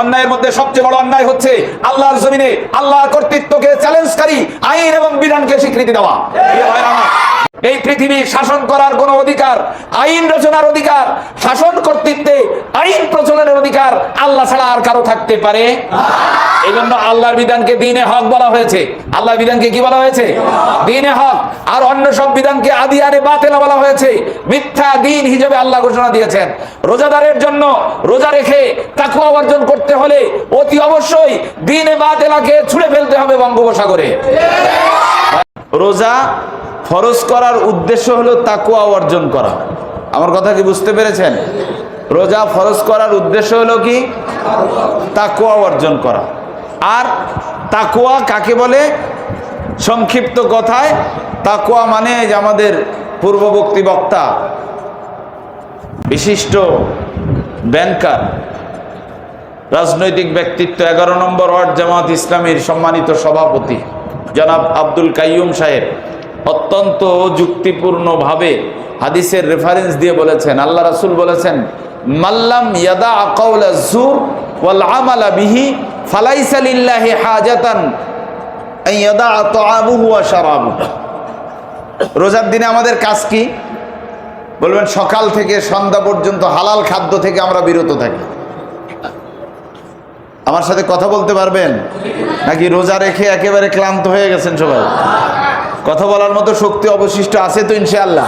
অন্যায়ের মধ্যে সবচেয়ে বড় অন্যায় হচ্ছে আল্লাহর জমিনে আল্লাহ কর্তৃত্বকে চ্যালেঞ্জকারী আইন এবং বিধানকে স্বীকৃতি দেওয়া। এই পৃথিবী শাসন করার কোন অধিকার, আইন রচনার অধিকার, শাসন কর্তৃত্বে আইন প্রচলনের অধিকার আল্লাহ ছাড়া আর কারও থাকতে পারে? এই জন্য আল্লাহর বিধানকে দিনে হক বলা হয়েছে। আল্লাহর বিধানকে কি বলা হয়েছে? দিনে হক। আর অন্য সব বিধানকে আদি আরে বাতেলা বলা হয়েছে। মিথ্যা দিন হিসেবে আল্লাহ ঘোষণা দিয়েছেন। রোজাদারের জন্য রোজা রেখে তাকুয়া অর্জন করতে হলে অতি অবশ্যই দিনে বাতেলাকে ছুঁড়ে ফেলতে হবে বঙ্গোপসাগরে। রোজা ফরজ করার উদ্দেশ্য হলো তাকুয়া অর্জন করা। আমার কথা কি বুঝতে পেরেছেন? রোজা ফরজ করার উদ্দেশ্য হলো কি? তাকুয়া অর্জন করা। আর তাকুয়া কাকে বলে? সংক্ষিপ্ত কথায় তাকুয়া মানে যে আমাদের পূর্ববর্তী বক্তা, বিশিষ্ট ব্যাংকার, রাজনৈতিক ব্যক্তিত্ব, এগারো নম্বর ওয়ার্ড জামাত ইসলামীর সম্মানিত সভাপতি, জনাব আব্দুল কাইয়ুম সাহেব। অত্যন্ত যুক্তিপূর্ণভাবে হাদিসের রেফারেন্স দিয়ে বলেছেন। আল্লাহ রাসুল বলেছেন মাল্লাম ইয়াদা আকাউলা জুর ওয়াল আমালা বিহি ফালাইসা লিল্লাহি হাজাতান ইয়াদা তাআমুহু ওয়া শারাবুহু রোজার দিনে আমাদের কাজ কি? বলবেন, সকাল থেকে সন্ধ্যা পর্যন্ত হালাল খাদ্য থেকে আমরা বিরত থাকি। আমার সাথে কথা বলতে পারবেন? নাকি রোজা রেখে একেবারে ক্লান্ত হয়ে গেছেন সবাই? কথা বলার মতো শক্তি অবশিষ্ট আছে তো ইনশাআল্লাহ।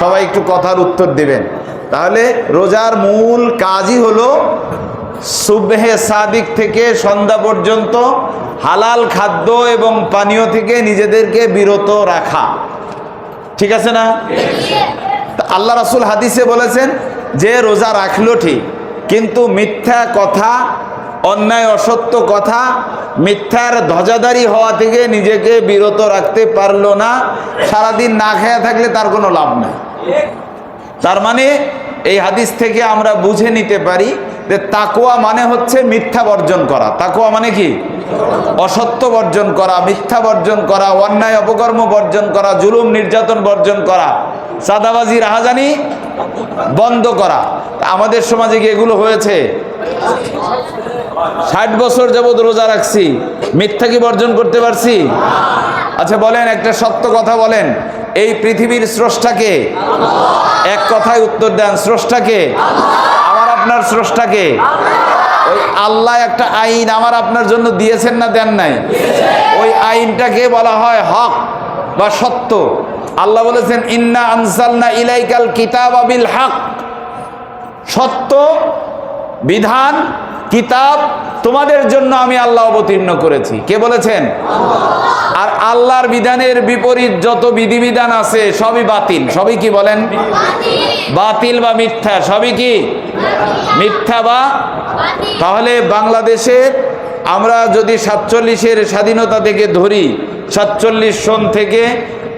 সবাই একটু কথার উত্তর দেবেন। তাহলে রোজার মূল কাজই হলো সুবহে সাদিক থেকে সন্ধ্যা পর্যন্ত হালাল খাদ্য এবং পানীয় থেকে নিজেদেরকে বিরত রাখা। ঠিক আছে না? আল্লাহ রাসুল হাদিসে বলেছেন, যে রোজা রাখল ঠিক, কিন্তু মিথ্যা কথা অন্যায় অসত্য কথা মিথ্যার ধ্বজাদারি হওয়া থেকে নিজেকে বিরত রাখতে পারল না। সারাদিন না খেয়ে থাকলে তার কোনো লাভ নেই। তার মানে এই হাদিস থেকে আমরা বুঝে নিতে পারি যে তাকুয়া মানে হচ্ছে মিথ্যা বর্জন করা। তাকুয়া মানে কি? অসত্য বর্জন করা, মিথ্যা বর্জন করা, অন্যায় অপকর্ম বর্জন করা, জুলুম নির্যাতন বর্জন করা, সাদাবাজি, রাহাজানি বন্ধ করা। আমাদের সমাজে কি এগুলো হয়েছে? ষাট বছর যাবৎ রোজা রাখছি, মিথ্যা কি বর্জন করতে পারছি? আচ্ছা বলেন, একটা সত্য কথা বলেন, এই পৃথিবীর স্রষ্টাকে? এক কথায় উত্তর দেন, স্রষ্টাকে? আমার আপনার স্রষ্টাকে? ওই আল্লাহ একটা আইন আমার আপনার জন্য দিয়েছেন না দেন নাই? ওই আইনটাকে বলা হয় হক বা সত্য। আল্লাহ বলেছেন, ইন্না আনসালনা ইলাইকাল কিতাব আবিল হক। সত্য বিধান, কিতাব তোমাদের জন্য আমি আল্লাহ অবতীর্ণ করেছি। কে বলেছেন? আর আল্লাহর বিধানের বিপরীত যত বিধিবিধান আছে, সবই বাতিল। সবই কি বলেন? বাতিল বা মিথ্যা, সবই কি? মিথ্যা বা তাহলে বাংলাদেশের আমরা যদি সাতচল্লিশের স্বাধীনতা থেকে ধরি, সাতচল্লিশ সন থেকে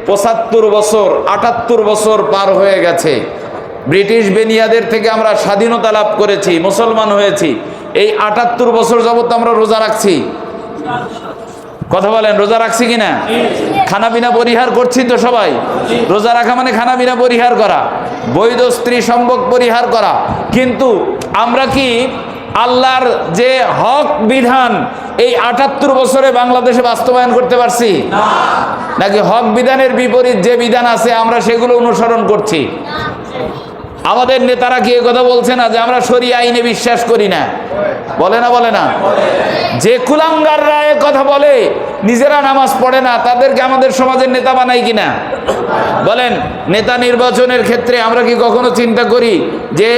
পঁচাত্তর বছর, আটাত্তর বছর পার হয়ে গেছে। ব্রিটিশ বেনিয়াদের থেকে আমরা স্বাধীনতা লাভ করেছি, মুসলমান হয়েছি। এই আটাত্তর বছর যাবত আমরা রোজা রাখছি। কথা বলেন, রোজা রাখছি কিনা খানা পিনা পরিহার করছি তো সবাই? রোজা রাখা মানে খানা পিনা পরিহার করা, বৈধ স্ত্রী সম্ভোগ পরিহার করা। কিন্তু আমরা কি আল্লাহর যে হক বিধান, এই আটাত্তর বছরে বাংলাদেশে বাস্তবায়ন করতে পারছি? নাকি হক বিধানের বিপরীত যে বিধান আছে, আমরা সেগুলো অনুসরণ করছি? আমাদের নেতারা কি কথা বলছে না যে আমরা সরি আইনে বিশ্বাস করি না? বলে না বলে না? যে কুলাঙ্গাররা কথা বলে, নিজেরা নামাজ পড়ে না, তাদেরকে আমাদের সমাজের নেতা বানাই কিনা বলেন, নেতা নির্বাচনের ক্ষেত্রে আমরা কি কখনো চিন্তা করি যে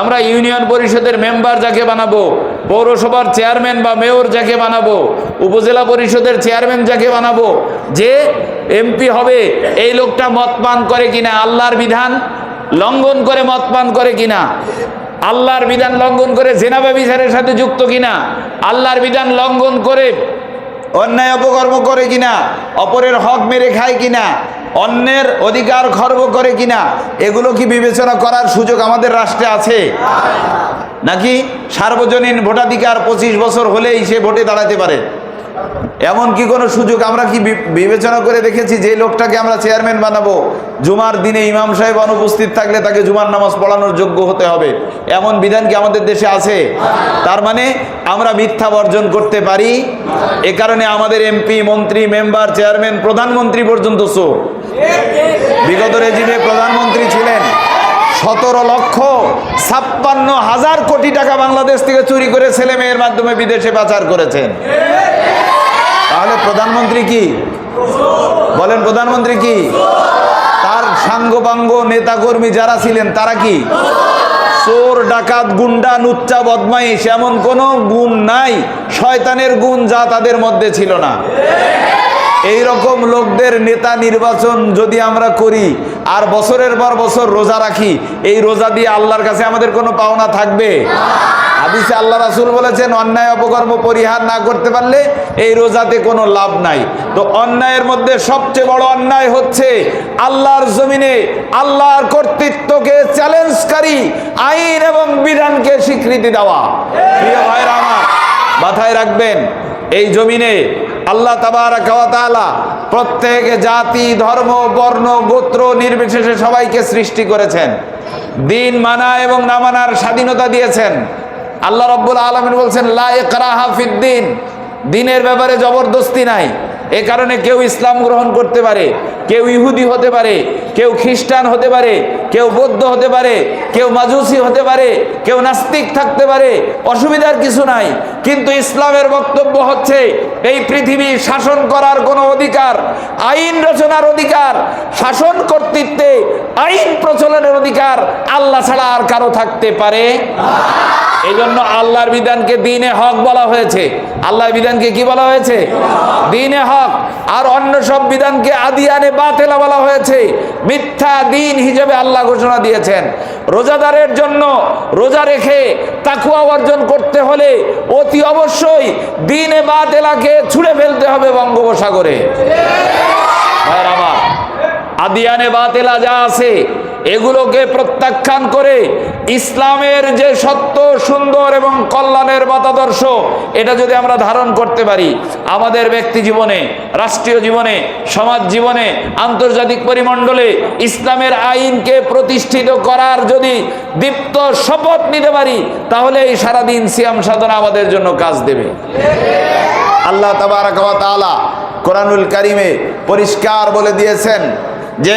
আমরা ইউনিয়ন পরিষদের মেম্বার যাকে বানাবো, পৌরসভার চেয়ারম্যান বা মেয়র যাকে বানাবো, উপজেলা পরিষদের চেয়ারম্যান যাকে বানাবো, যে এমপি হবে, এই লোকটা মত পান করে কিনা আল্লাহর বিধান লঙ্ঘন করে মদ পান করে কিনা? আল্লাহর বিধান লঙ্ঘন করে জেনাবা বিচারের সাথে যুক্ত কিনা? আল্লাহর বিধান লঙ্ঘন করে অন্যায় অপকর্ম করে কিনা? অপরের হক মেরে খায় কিনা? অন্যের অধিকার খর্ব করে কিনা? এগুলো কি বিবেচনা করার সুযোগ আমাদের রাষ্ট্রে আছে? নাকি সার্বজনীন ভোটাধিকার পঁচিশ বছর হলেই সে ভোটে দাঁড়াতে পারে? এমন কি কোনো সুযোগ? আমরা কি বিবেচনা করে দেখেছি যে লোকটাকে আমরা চেয়ারম্যান বানাবো? জুমার দিনে ইমাম সাহেব অনুপস্থিত থাকলে তাকে জুমার নামাজ পড়ানোর যোগ্য হতে হবে। এমন বিধান কি আমাদের দেশে আছে? তার মানে আমরা মিথ্যা বর্জন করতে পারি। এ কারণে আমাদের এমপি, মন্ত্রী, মেম্বার, চেয়ারম্যান, প্রধানমন্ত্রী পর্যন্ত সো। বিগত রেজিমে প্রধানমন্ত্রী ছিলেন। সতেরো লক্ষ ছাপ্পান্ন হাজার কোটি টাকা বাংলাদেশ থেকে চুরি করে ছেলে মেয়ের মাধ্যমে বিদেশে পাচার করেছেন। তাহলে প্রধানমন্ত্রী কি? বলেন প্রধানমন্ত্রী কি? তার সাঙ্গপাঙ্গ নেতাকর্মী যারা ছিলেন, তারা কি? চোর, ডাকাত, গুন্ডা নুচ্চা বদমাইশ, এমন কোনো গুণ নাই। শয়তানের গুণ যা তাদের মধ্যে ছিল না। এই রকম লোকদের নেতা নির্বাচন যদি আমরা করি, আর বছরের পর বছর রোজা রাখি, এই রোজা দিয়ে আল্লাহর কাছে আমাদের কোনো পাওনা থাকবে? হাদিসে আল্লাহ রাসূল বলেছেন, অন্যায় অপকর্ম পরিহার না করতে পারলে এই রোজাতে কোনো লাভ নাই। তো অন্যায়ের মধ্যে সবচেয়ে বড় অন্যায় হচ্ছে আল্লাহর জমিনে আল্লাহর কর্তৃত্বকে চ্যালেঞ্জকারী আইন এবং বিধানকে স্বীকৃতি দেওয়া। প্রিয় আমার, মাথায় রাখবেন, এই জমিনে আল্লাহ তাবারকালা প্রত্যেক জাতি, ধর্ম, বর্ণ, গোত্র নির্বিশেষে সবাইকে সৃষ্টি করেছেন। দিন মানা এবং না মানার স্বাধীনতা দিয়েছেন। আল্লাহ রব্বুল আলমিন বলছেন, লা ফিদ্দিন দিনের ব্যাপারে জবরদস্তি নাই। এ কারণে কেউ ইসলাম গ্রহণ করতে পারে, কেউ ইহুদি হতে পারে, কেউ খ্রিস্টান হতে পারে, কেউ বৌদ্ধ হতে পারে, কেউ মাজুসি হতে পারে, কেউ নাস্তিক থাকতে পারে, অসুবিধার কিছু নাই। কিন্তু ইসলামের বক্তব্য হচ্ছে, এই পৃথিবী শাসন করার কোনো অধিকার, আইন রচনার অধিকার, শাসন কর্তৃত্বে আইন প্রচলনের অধিকার আল্লাহ ছাড়া আর কারও থাকতে পারে এই জন্য আল্লাহর বিধানকে দিনে হক বলা হয়েছে। আল্লাহর বিধানকে কি বলা হয়েছে? দিনে হক। আর অন্য সব বিধানকে আদিয়ানে বাতেলা বলা হয়েছে। মিথ্যা দিন হিসেবে আল্লাহ ঘোষণা দিয়েছেন। রোজাদারের জন্য রোজা রেখে তাকুয়া অর্জন করতে হলে অতি অবশ্যই দিনে বাতেলাকে ছুঁড়ে ফেলতে হবে বঙ্গোপসাগরে। আদিয়ানে বাতেলা যা আছে এগুলোকে প্রত্যাখ্যান করে ইসলামের যে সত্য, সুন্দর এবং কল্যাণের মতাদর্শ, এটা যদি আমরা ধারণ করতে পারি, আমাদের ব্যক্তি জীবনে, রাষ্ট্রীয় জীবনে, সমাজ জীবনে, আন্তর্জাতিক পরিমণ্ডলে ইসলামের আইনকে প্রতিষ্ঠিত করার যদি দীপ্ত শপথ নিতে পারি, তাহলে এই সারাদিন সিয়াম সাধনা আমাদের জন্য কাজ দেবে। আল্লাহ তাবারাক তাআলা কোরআনুল কারিমে পরিষ্কার বলে দিয়েছেন যে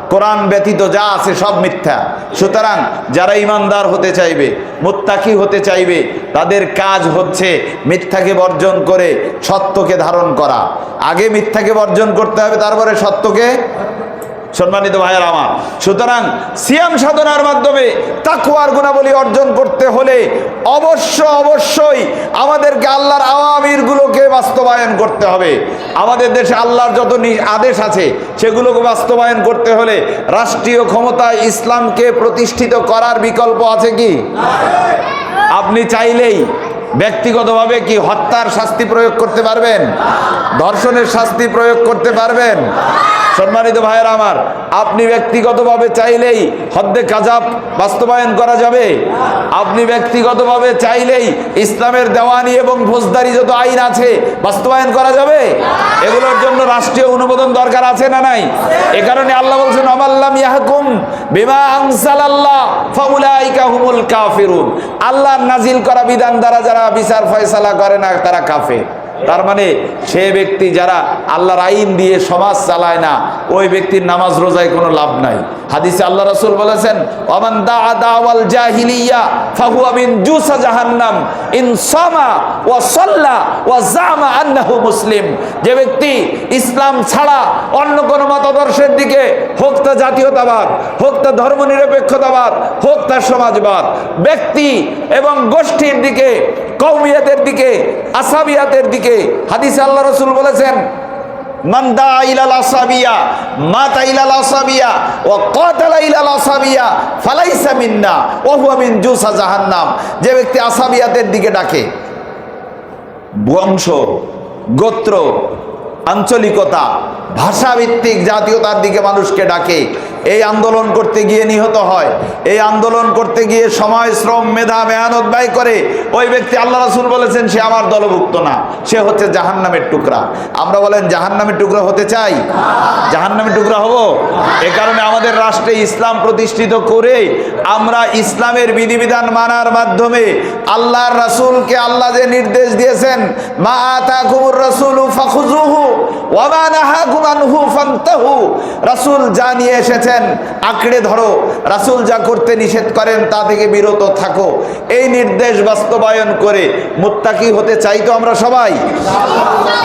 কোরআন ব্যতীত যা আছে সব মিথ্যা। সুতরাং যারা ইমানদার হতে চাইবে, মোত্তাকি হতে চাইবে, তাদের কাজ হচ্ছে মিথ্যাকে বর্জন করে সত্যকে ধারণ করা। আগে মিথ্যাকে বর্জন করতে হবে, তারপরে সত্যকে সম্মানিত ভাইয়ের আমার। সুতরাং সিয়াম সাধনার মাধ্যমে তাকুয়ার গুণাবলী অর্জন করতে হলে অবশ্য অবশ্যই আমাদেরকে আল্লাহর আওয়ামিরগুলোকে বাস্তবায়ন করতে হবে। আমাদের দেশে আল্লাহর যত আদেশ আছে, সেগুলোকে বাস্তবায়ন করতে হলে রাষ্ট্রীয় ক্ষমতায় ইসলামকে প্রতিষ্ঠিত করার বিকল্প আছে কি? আপনি চাইলেই ব্যক্তিগতভাবে কি হত্যার শাস্তি প্রয়োগ করতে পারবেন? ধর্ষণের শাস্তি প্রয়োগ করতে পারবেন। সম্মানিত ভাইয়ের আমার, আপনি ব্যক্তিগতভাবে চাইলেই হদ্দে কাজাব বাস্তবায়ন করা যাবে। আপনি ব্যক্তিগতভাবে চাইলেই ইসলামের দেওয়ানি এবং ফৌজদারি যত আইন আছে বাস্তবায়ন করা যাবে। এগুলোর জন্য রাষ্ট্রীয় অনুমোদন দরকার আছে না নাই? এ কারণে আল্লাহ বলছেন অমাল্লাম ইয়াহকুম বিমা আনসালাল্লাহ, ফাউলাইকা হুমুল কাফিরুন। আল্লাহর নাজিল করা বিধান দ্বারা যারা বিচার ফয়সালা করে না, তারা কাফের। তার মানে সে ব্যক্তি যারা আল্লাহর আইন দিয়ে সমাজ চালায় না, ওই ব্যক্তির নামাজ রোজায় কোনো লাভ নাই। হাদিসে আল্লাহ রাসূল বলেছেন দাআ দাওয়াল জাহিলিয়া ফাহুয়া মিন জুসা জাহান্নাম, ইন সামা ওয়া সাল্লা ওয়া জামা আন্নাহু মুসলিম। যে ব্যক্তি ইসলাম ছাড়া অন্য কোনো মতাদর্শের দিকে হোক তা জাতীয়তাবাদ, হোক তা ধর্মনিরপেক্ষতাবাদ, হোক তা সমাজবাদ, ব্যক্তি এবং গোষ্ঠীর দিকে কৌমিয়াতের দিকে আসাবিয়াতের দিকে। হাদিসে আল্লাহ রসুল বলেছেন, মান দা ইলাল মিন জুসা জাহান্নাম। যে ব্যক্তি আসাবিয়াতের দিকে ডাকে, বংশ, গোত্র, আঞ্চলিকতা, ভাষাভিত্তিক জাতীয়তার দিকে মানুষকে ডাকে এই আন্দোলন করতে গিয়ে নিহত হয়। এই আন্দোলন করতে গিয়ে সময়, শ্রম, মেধা মেহনত ব্যয় করে ওই ব্যক্তি আল্লাহ রাসুল বলেছেন, সে আমার দলভুক্ত না। সে হচ্ছে জাহান্নামের টুকরা। আমরা বলেন, জাহান্নামের টুকরা হতে চাই? জাহান্নামের টুকরা হব? এ কারণে আমাদের রাষ্ট্রে ইসলাম প্রতিষ্ঠিত করে আমরা ইসলামের বিধিবিধান মানার মাধ্যমে আল্লাহর রাসূলকে আল্লাহ যে নির্দেশ দিয়েছেন, মা আতাকুমুর রাসূলু ফাখুযুহু ওয়া মা নাহাকুম আনহু ফান্তাহু। রাসূল যা নিয়ে এসেছেন আঁকড়ে ধরো, রাসূল যা করতে নিষেধ করেন তা থেকে বিরত থাকো। এই নির্দেশ বাস্তবায়ন করে মুত্তাকি হতে চাই তো আমরা সবাই।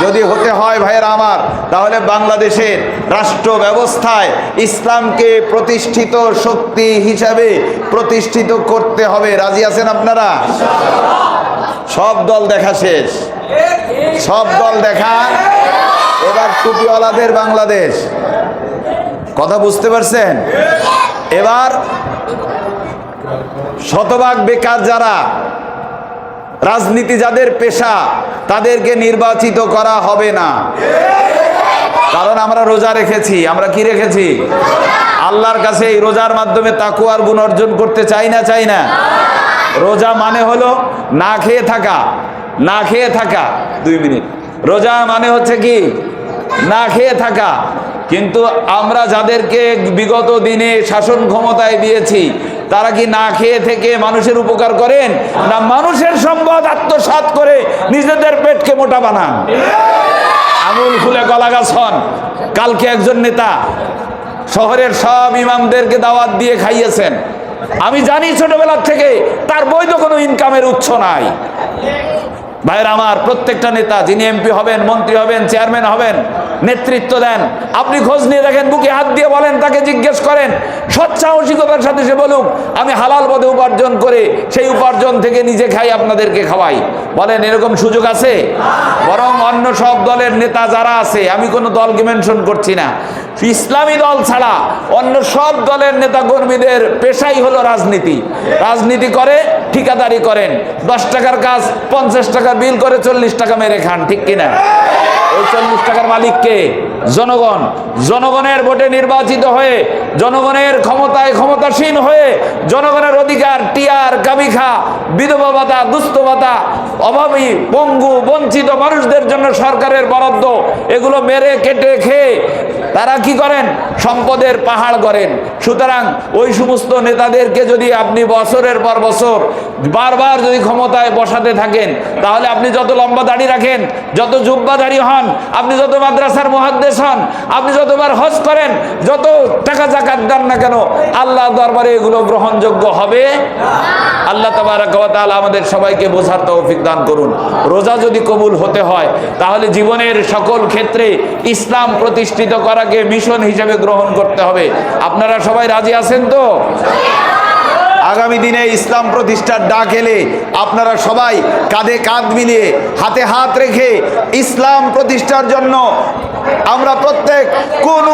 যদি হতে হয় ভাইয়েরা আমার, তাহলে বাংলাদেশের রাষ্ট্র ব্যবস্থায় ইসলামকে প্রতিষ্ঠিত শক্তি হিসাবে প্রতিষ্ঠিত করতে হবে। রাজি আছেন আপনারা? সব দল দেখা শেষ। সব দল দেখা। এবার টুপিওয়ালাদের বাংলাদেশ। কথা বুঝতে পারছেন? এবার শতভাগ বেকার যারা, রাজনীতি যাদের পেশা, তাদেরকে নির্বাচিত করা হবে না। কারণ আমরা রোজা রেখেছি। আমরা কি রেখেছি? আল্লাহর কাছে এই রোজার মাধ্যমে তাকুয়ার গুণ অর্জন করতে চাই না চাই না। রোজা মানে হলো না খেয়ে থাকা, না খেয়ে থাকা। দুই মিনিট। রোজা মানে হচ্ছে কি? না খেয়ে থাকা। কিন্তু আমরা যাদেরকে বিগত দিনে শাসন ক্ষমতায় দিয়েছি, তারা কি না খেয়ে থেকে মানুষের উপকার করেন? না মানুষের সম্পদ আত্মসাৎ করে নিজেদের পেটকে মোটা বানান? আঙুল খুলে গলা গাছ হন কালকে একজন নেতা শহরের সব ইমামদেরকে দাওয়াত দিয়ে খাইয়েছেন। আমি জানি ছোটবেলার থেকে তার বৈধ কোনো ইনকামের উৎস নাই। ভাইয়ের আমার, প্রত্যেকটা নেতা, যিনি এমপি হবেন, মন্ত্রী হবেন, চেয়ারম্যান হবেন, নেতৃত্ব দেন। আপনি খোঁজ নিয়ে দেখেন, বুকে হাত দিয়ে বলেন, তাকে জিজ্ঞেস করেন সৎসাহসিকতার সাথে সে বলুক, আমি হালাল পদে উপার্জন করে সেই উপার্জন থেকে নিজে খাই, আপনাদেরকে খাওয়াই। বলেন, এরকম সুযোগ আছে? বরং অন্য সব দলের নেতা যারা আছে, আমি কোনো দলকে মেনশন করছি না। ইসলামী দল ছাড়া অন্য সব দলের নেতা কর্মীদের পেশাই হলো রাজনীতি। রাজনীতি করে, ঠিকাদারি করেন। দশ টাকার কাজ, পঞ্চাশ টাকা বিল করে চল্লিশ টাকা মেরে খান ঠিক কিনা? ওই চল্লিশ টাকার মালিককে জনগণ, জনগণের ভোটে নির্বাচিত হয়ে, জনগণের ক্ষমতায় ক্ষমতাসীন হয়ে, জনগণের অধিকার, টিয়ার কাবিখা বিধবা ভাতা, দুস্থ ভাতা, অভাবী, পঙ্গু, বঞ্চিত মানুষদের জন্য সরকারের বরাদ্দ, এগুলো মেরে কেটে খেয়ে তারা কি করেন? সম্পদের পাহাড় করেন সুতরাং ওই সমস্ত নেতাদেরকে যদি আপনি বছরের পর বছর বারবার যদি ক্ষমতায় বসাতে থাকেন, তাহলে আপনি যত লম্বা দাড়ি রাখেন, যত জুব্বা হন, আপনি যত মাদ্রাসার মহাদ্দেশ হন আপনি যতবার হজ করেন, যত টাকা জাকাত দেন না কেন আল্লাহ দরবারে এগুলো গ্রহণযোগ্য হবে? আল্লাহ তাবারাকাল আমাদের সবাইকে বোঝার তৌফিক দান করুন। রোজা যদি কবুল হতে হয়, তাহলে জীবনের সকল ক্ষেত্রে ইসলাম প্রতিষ্ঠিত করাকে মিশন হিসেবে গ্রহণ করতে হবে। আপনারা সবাই রাজি আছেন তো? আগামী দিনে ইসলাম প্রতিষ্ঠার ডাক এলে আপনারা সবাই কাঁধে কাঁধ মিলিয়ে হাতে হাত রেখে ইসলাম প্রতিষ্ঠার জন্য আমরা প্রত্যেক কোন